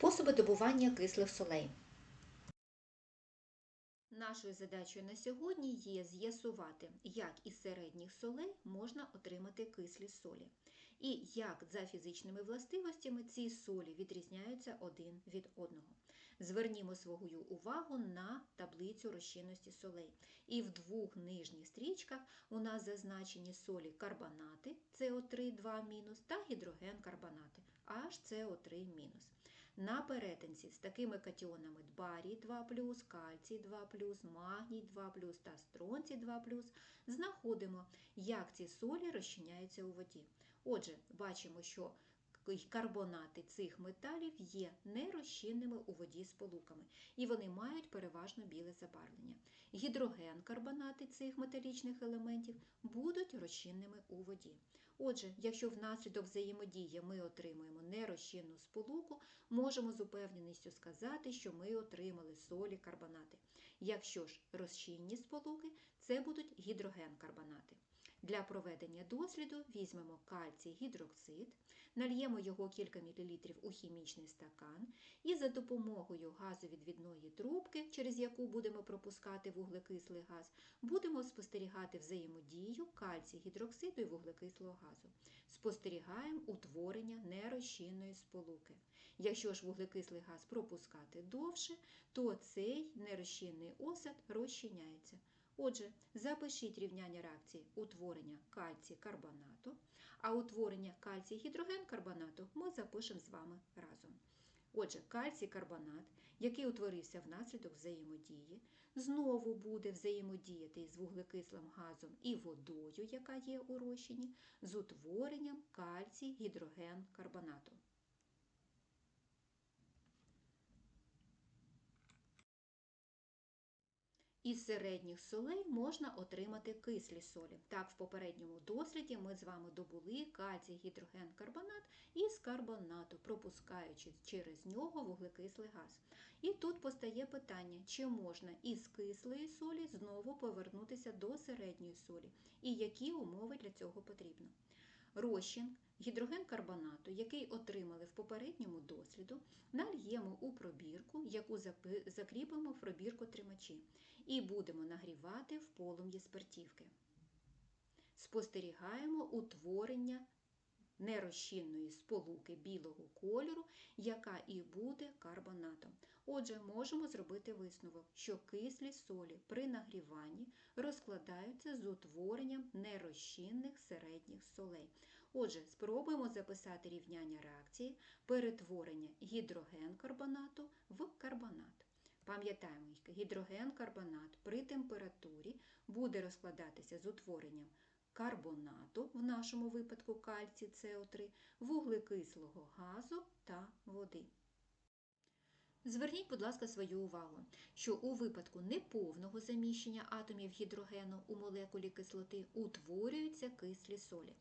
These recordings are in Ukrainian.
Способи добування кислих солей. Нашою задачею на сьогодні є з'ясувати, як із середніх солей можна отримати кислі солі, і як за фізичними властивостями ці солі відрізняються один від одного. Звернімо свою увагу на таблицю розчинності солей. І в двох нижніх стрічках у нас зазначені солі карбонати СО3 2 та гідроген карбонати HCO3 На перетинці з такими катіонами барій 2 кальцій 2 магній 2 та стронцій 2 знаходимо, як ці солі розчиняються у воді. Отже, бачимо, що карбонати цих металів є нерозчинними у воді сполуками, і вони мають переважно біле забарвлення. Гідроген карбонати цих металічних елементів будуть розчинними у воді. Отже, якщо внаслідок взаємодії ми отримуємо нерозчинну сполуку, можемо з упевненістю сказати, що ми отримали солі карбонати. Якщо ж розчинні сполуки, це будуть гідроген-карбонати. Для проведення досліду візьмемо кальцій гідроксид, нальємо його кілька мілілітрів у хімічний стакан і за допомогою газовідвідної трубки, через яку будемо пропускати вуглекислий газ, будемо спостерігати взаємодію кальцій гідроксиду і вуглекислого газу. Спостерігаємо утворення нерозчинної сполуки. Якщо ж вуглекислий газ пропускати довше, то цей нерозчинний осад розчиняється. Отже, запишіть рівняння реакції утворення кальцій карбонату, а утворення кальцій гідроген карбонату ми запишемо з вами разом. Отже, кальцій карбонат, який утворився внаслідок взаємодії, знову буде взаємодіяти з вуглекислим газом і водою, яка є у розчині, з утворенням кальцій гідроген карбонату. Із середніх солей можна отримати кислі солі. Так, в попередньому досліді ми з вами добули кальцій гідрогенкарбонат із карбонату, пропускаючи через нього вуглекислий газ. І тут постає питання, чи можна із кислої солі знову повернутися до середньої солі, і які умови для цього потрібно. Розчин гідроген карбонату, який отримали в попередньому досліду, нальємо у пробірку, яку закріпимо в пробірку тримачі, і будемо нагрівати в полум'ї спиртівки. Спостерігаємо утворення нерозчинної сполуки білого кольору, яка і буде карбонатом. Отже, можемо зробити висновок, що кислі солі при нагріванні розкладаються з утворенням нерозчинних середніх солей. Отже, спробуємо записати рівняння реакції перетворення гідрогенкарбонату в карбонат. Пам'ятаємо, гідрогенкарбонат при температурі буде розкладатися з утворенням карбонату, в нашому випадку кальцій СО3, вуглекислого газу та води. Зверніть, будь ласка, свою увагу, що у випадку неповного заміщення атомів гідрогену у молекулі кислоти утворюються кислі солі.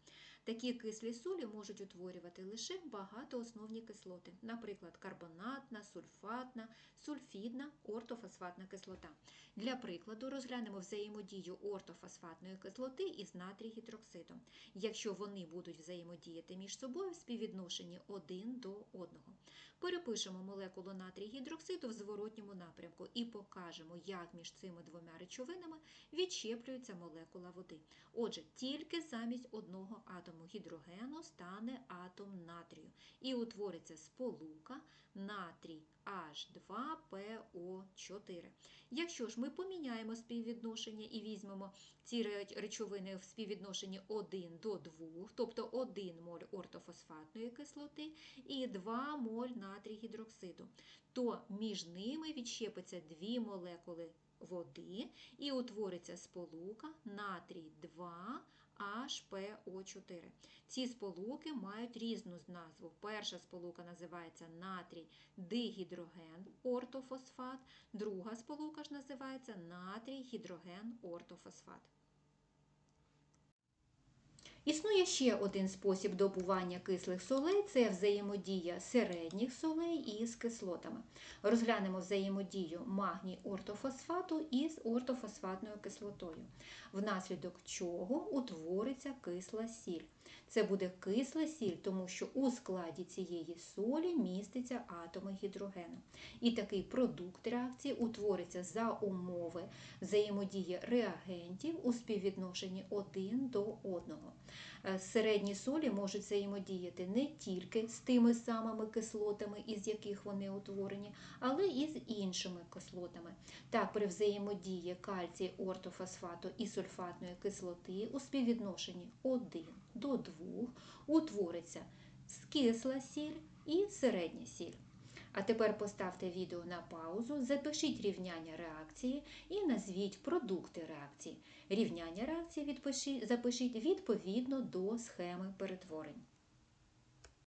Такі кислі солі можуть утворювати лише багатоосновні кислоти, наприклад, карбонатна, сульфатна, сульфідна, ортофосфатна кислота. Для прикладу, розглянемо взаємодію ортофосфатної кислоти із натрій-гідроксидом, якщо вони будуть взаємодіяти між собою в співвідношенні один до одного. Перепишемо молекулу натрій-гідроксиду в зворотньому напрямку і покажемо, як між цими двома речовинами відщеплюється молекула води. Отже, тільки замість одного атому гідрогену стане атом натрію і утвориться сполука натрій H2PO4. Якщо ж ми поміняємо співвідношення і візьмемо ці речовини в співвідношенні 1 до 2, тобто 1 моль ортофосфатної кислоти і 2 моль натрій гідроксиду, то між ними відщепиться дві молекули води і утвориться сполука натрій 2 HPO4. Ці сполуки мають різну назву. Перша сполука називається натрій дигідроген ортофосфат, друга сполука ж називається натрій гідроген ортофосфат. Існує ще один спосіб добування кислих солей це взаємодія середніх солей із кислотами. Розглянемо взаємодію магній ортофосфату із ортофосфатною кислотою, внаслідок чого утвориться кисла сіль. Це буде кисла сіль, тому що у складі цієї солі міститься атоми гідрогену. І такий продукт реакції утвориться за умови взаємодії реагентів у співвідношенні 1 до 1. Е, Середні солі можуть взаємодіяти не тільки з тими самими кислотами, із яких вони утворені, але і з іншими кислотами. Так, при взаємодії кальцій ортофосфату і сульфатної кислоти у співвідношенні 1 до 2 утвориться скисла сіль і середня сіль. А тепер поставте відео на паузу, запишіть рівняння реакції і назвіть продукти реакції. Рівняння реакції запишіть відповідно до схеми перетворень.